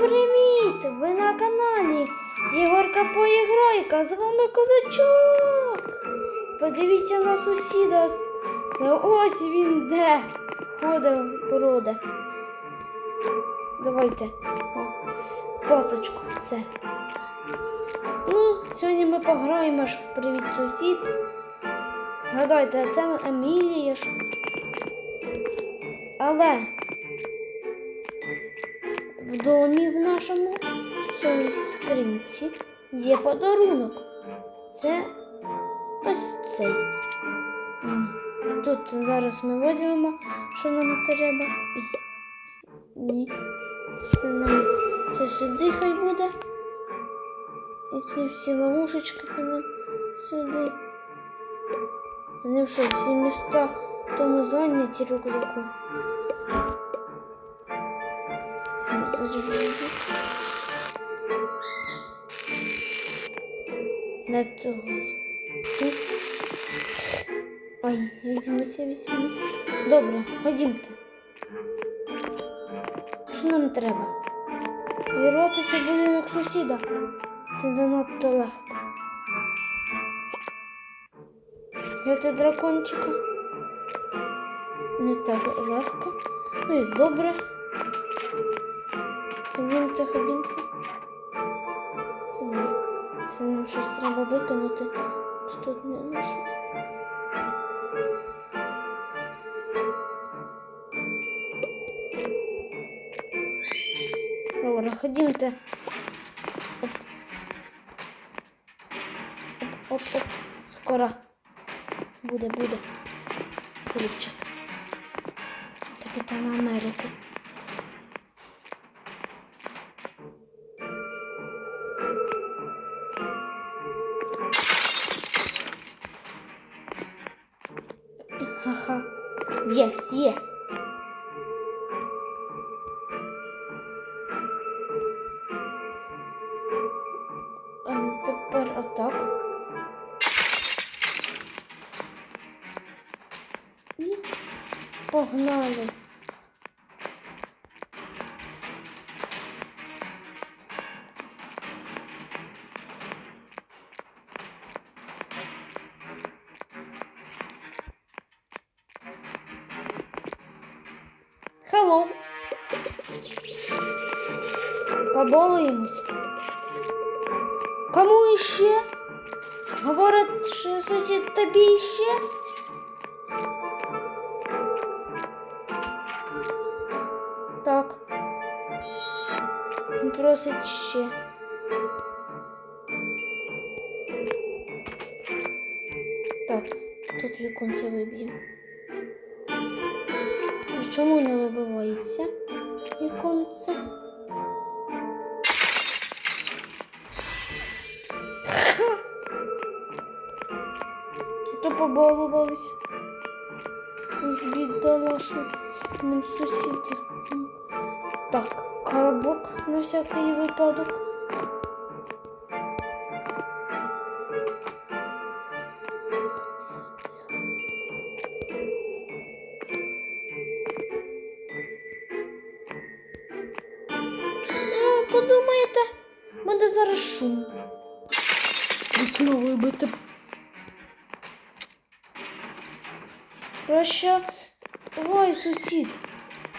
привіт! Ви на каналі Єгорка Поіграйка, з вами козачок. Подивіться на сусіда. Ось він де ходить броде. Давайте. О, пасочку, все. Ну, сьогодні ми пограємо ж в привіт сусід. Згадайте, це Емілія ж. Але в домі в нашому цьому скринці є подарунок. Це ось цей. Тут зараз ми візьмемо, що нам треба. Ні. Це нам це сюди хай буде. І ці всі ловушечки нам сюди. Вони що, всі міста тому зайняті рюкзаку. На того. Ой, візьмися, візьмися. Добре, ходімте. Що нам треба? Вірватися в будинок сусіда. Це занадто легко. Взяти дракончика. Не так легко. Ну і добре. Ходімте, ходімте. Це нам щось треба виконати. Тут не можна. Добре, ходімте. Оп. Оп. Скоро. Буде, буде. Хлібчик. Капітана Америки. Побалуємось. Кому іще? Говорить, що сусід тобі іще? Так. Він Просить ще. Так, тут віконце виб'ємо. Чому не вибивається віконце? Побалувались з бідолашним сусідом. Так, коробок на всякий випадок. Проща, ой, сусід.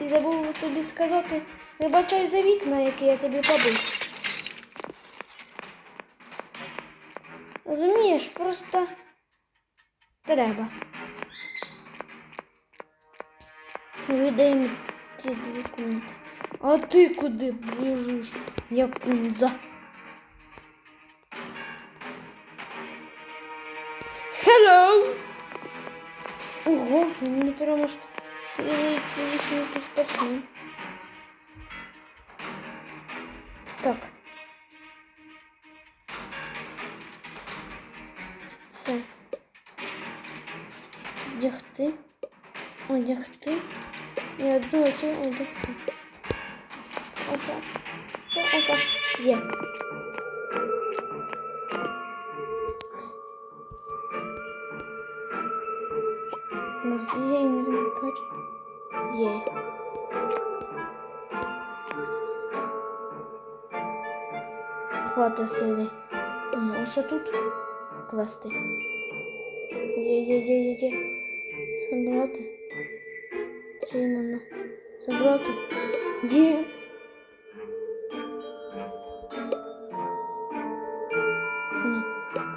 І забув тобі сказати, вибачай за вікна, які я тобі побив. Розумієш, просто треба. Віддаємо ці дві комнати. А ти куди біжиш, як пунза? Hello! Ого, не прямо ж цілий цілий спортсмен. Так. Це. Одягти. Одягти. І одну оцю одягти. Опа. Опа. Є. хватить сили. Ну, а що тут? Квести. Є, є, є, є, є. Забрати. Що? Забрати. Є.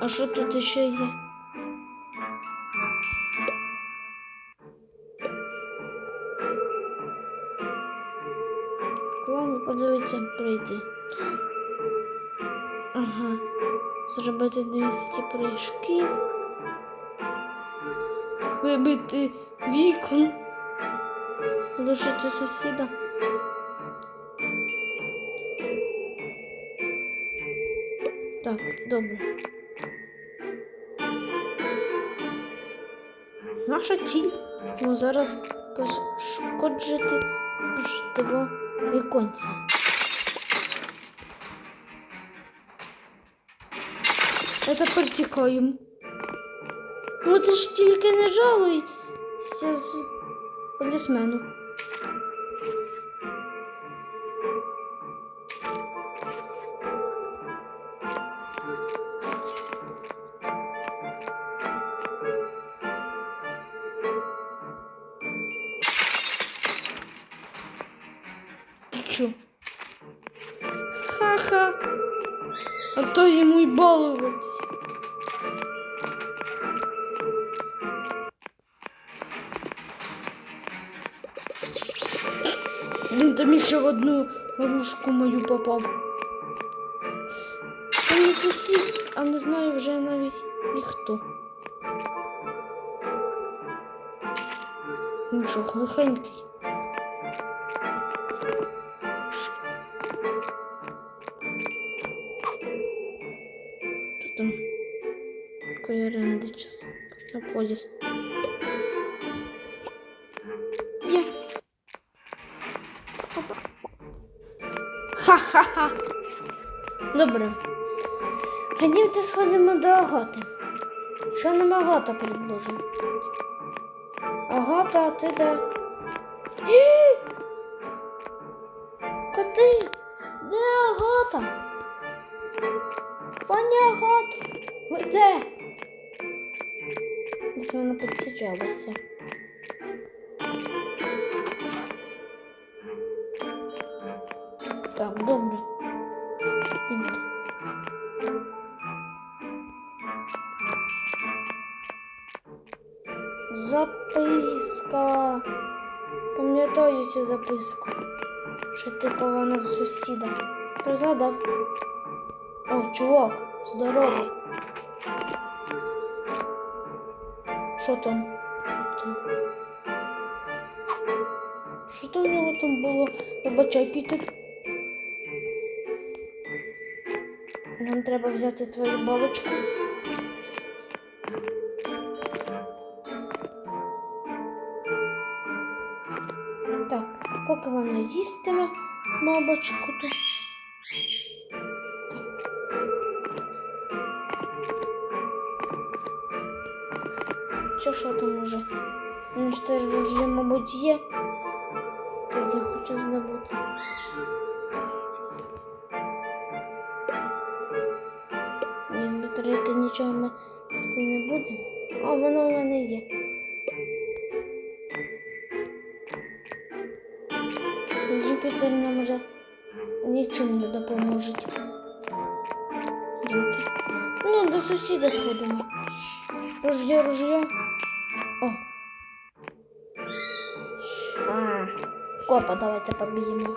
А що тут ще є? Реклами подивитися прийти. Зробити 200 прыжків. Вибити вікон. Лишити сусіда. Так, добре. Наша ціль ну, зараз пошкоджити того віконця. А тепер тікаємо. Ну ти ж тільки не жалуйся з полісмену. Ти чо? Ха-ха. А то йому й балуватися. ще в одну ловушку мою попав. Та не сусід, а не знаю вже навіть ніхто. Нічого, глухенький. Что там? Какой аренды сейчас? На поезд. Добре. Ходімте сходимо до Агати. Що нам Агата предложить? Агата, а ти де? Коти! Де Агата? Пані Агато, ви де? Десь вона підсиджалася. Так, добре. Записка. Пам'ятаю цю записку. Що ти пована сусіда. Розгадав. О, чувак, здорово. Що там? Там. Що там у нього там було? Вибачай, Пітер. Нам треба взяти твою бабочку. Поки вона їстиме бабочку тут. Чи що там уже? Ну теж вже, мабуть, є. Так, я хочу здобути. Ні, батарейки нічого ми не будемо. А воно в мене є. Сусіда сходимо. Ружье, ружье. О. А, копа, давайте поб'ємо.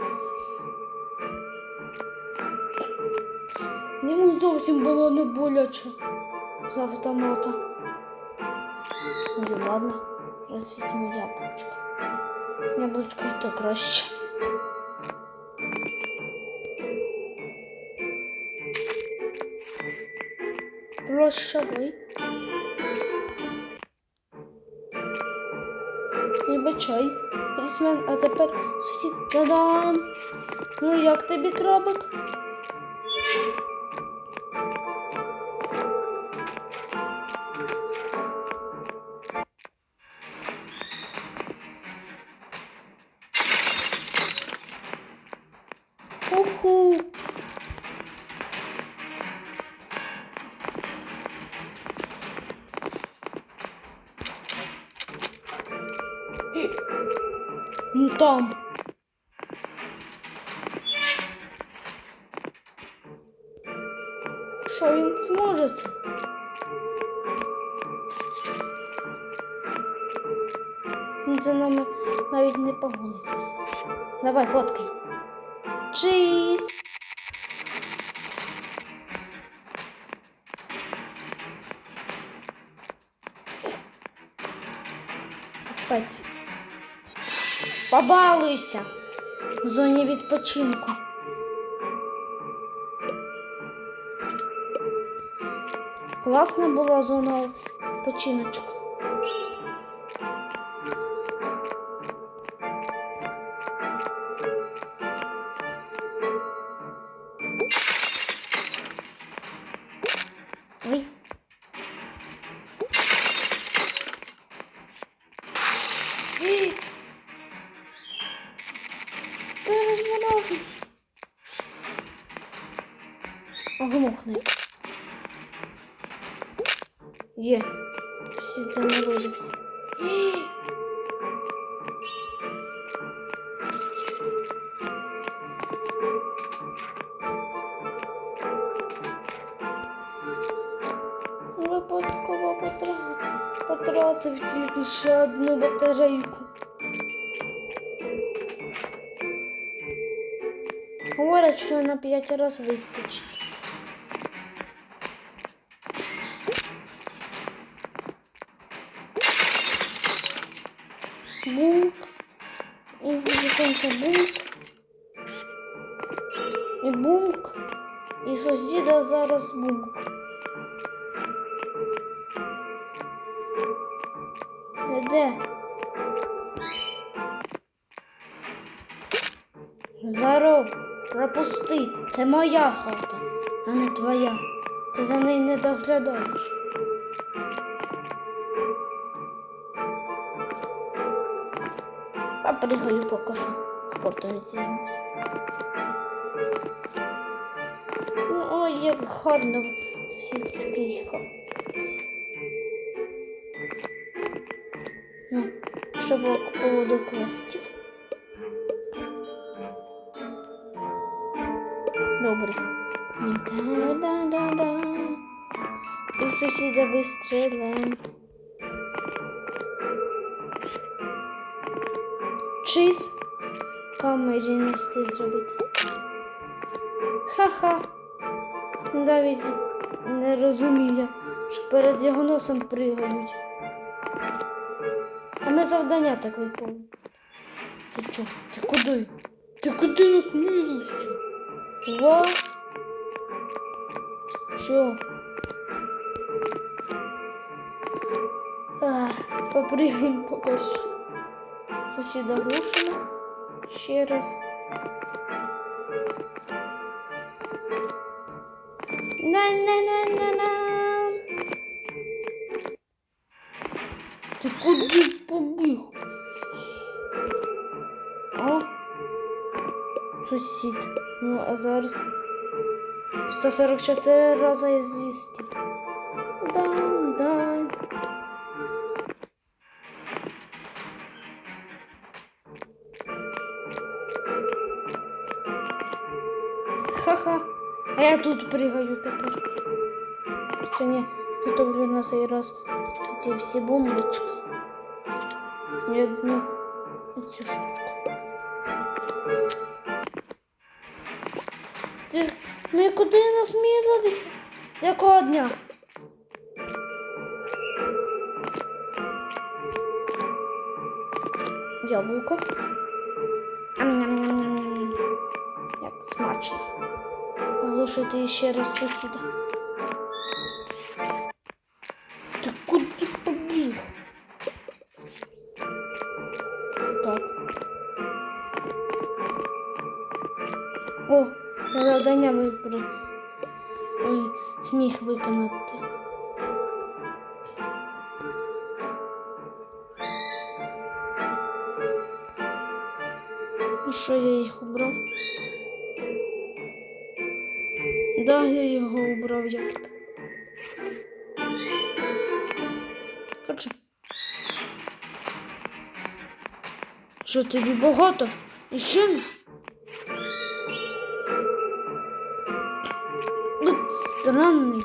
Йому зовсім було не боляче з автомата. Ну, ладно, раз візьму яблучко. Яблучко і то краще. Прощавай. Вибачай, полісмен, а тепер сусід Та-дам! Ну як тобі крабик? Це? За нами навіть не погониться. Давай, фоткай. Чиз! Побалуйся в зоні відпочинку. Класна була зона відпочиночку. Потратив тільки ще одну батарейку. Говорять, що на 5 разів вистачить. Бунк. І закінчиться бунк. І бунк. І сусіда зараз бунк. Це моя хата, а не твоя. Ти за неї не доглядаєш. Попригаю поки що. Спортом не займуся. Ну, ой, як гарно в сільській хаті. Ну, що було поводу квестів? Сусіда вистрілаємо. Чиз камері не встиг зробити. Ха-ха. Навіть не розуміє, що перед його носом пригають. А ми завдання так виповнили. Ти чо? Ти куди? Ти куди нас милуєш? Ва? Що? Попригаємо поки що. Сусіда глушимо. Ще раз. На-на-на-на-на. Ти куди побіг? О, сусід. Ну, а зараз 144 рази із тут пригаю тепер. Хоча ні, готовлю на цей раз ці всі бомбочки. І одну цю штучку. Ми куди нас мірилися? Якого дня? Яблуко. Оглушити ще раз сусіда. Ти куди побіг? Так. О, завдання вибрав. Ой, сміх виконати. Ну що я їх убрав? Я його убрав як то. Короче. Що тобі багато? І що? Ну, странний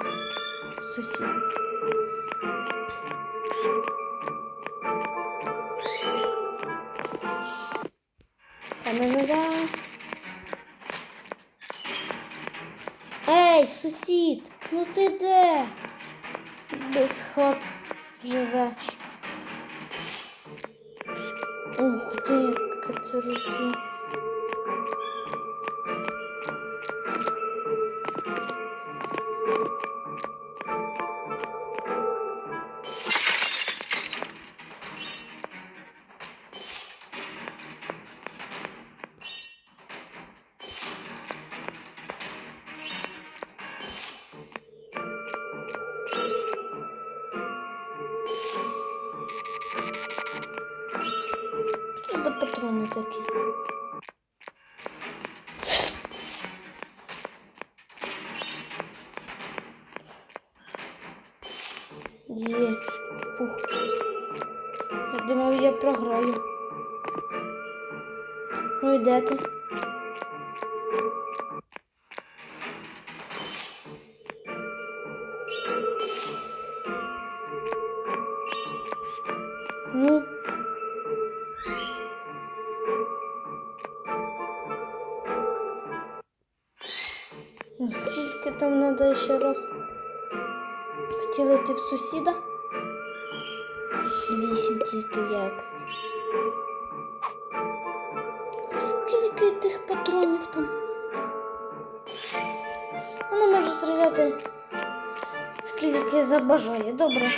Ей, сусід, ну ти де? Без хат живеш. Ух ти, яка це рука. Патрони такі? Є. Фух. Я думав, я програю. Ну і де ти? Ще раз поцілити в сусіда? Вісім тільки як. Скільки тих патронів там? Воно може стріляти скільки забажає. Добре,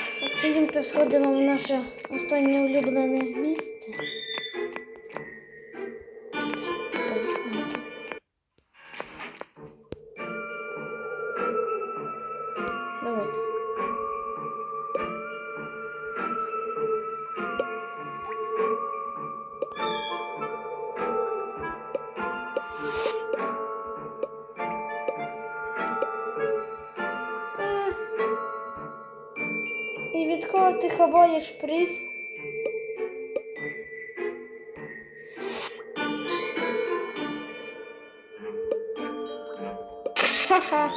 ходімте сходимо в наше останнє улюблене місце. Від кого ти ховаєш приз? Ха-ха.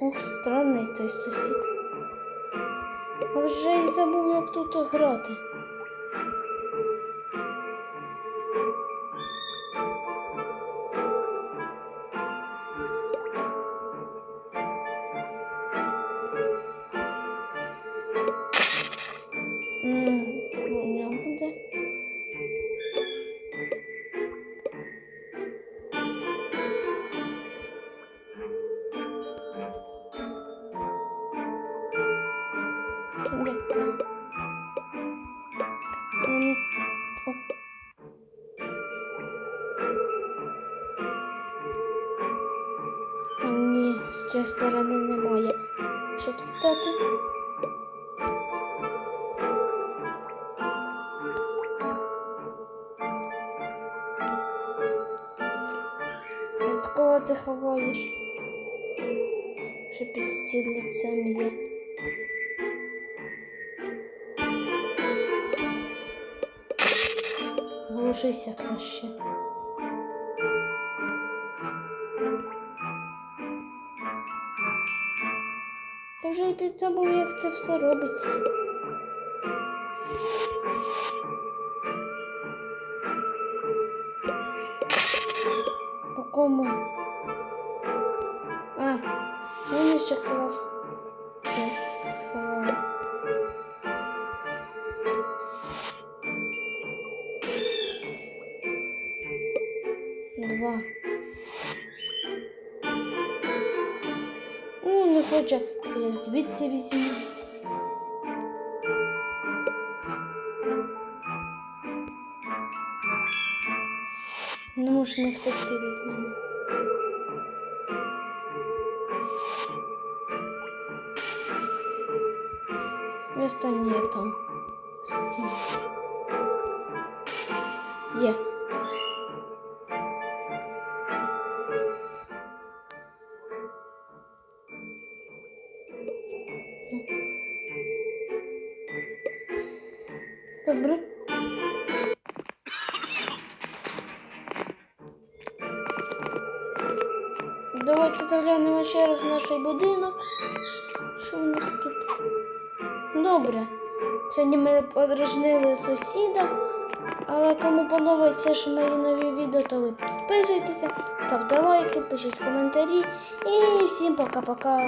Ох, странний той сусід. Вже й забув, як тут грати. З сторони немає. Щоб стати. От кого ти ховаєш? Що під стільцем є. Глушися краще. Я вже й підзабув, як це все робиться. По кому? А, вони ще клас. Два. Ну, не хоче. Я звідси візьму. Не може не втекти від мене. І останнє там. Стіна. Є. ще наш будинок. Що у нас тут? Добре. Сьогодні ми подражнили сусіда. Але кому подобається ж мої нові відео, то ви підписуйтеся, ставте лайки, пишіть коментарі. І всім пока-пока.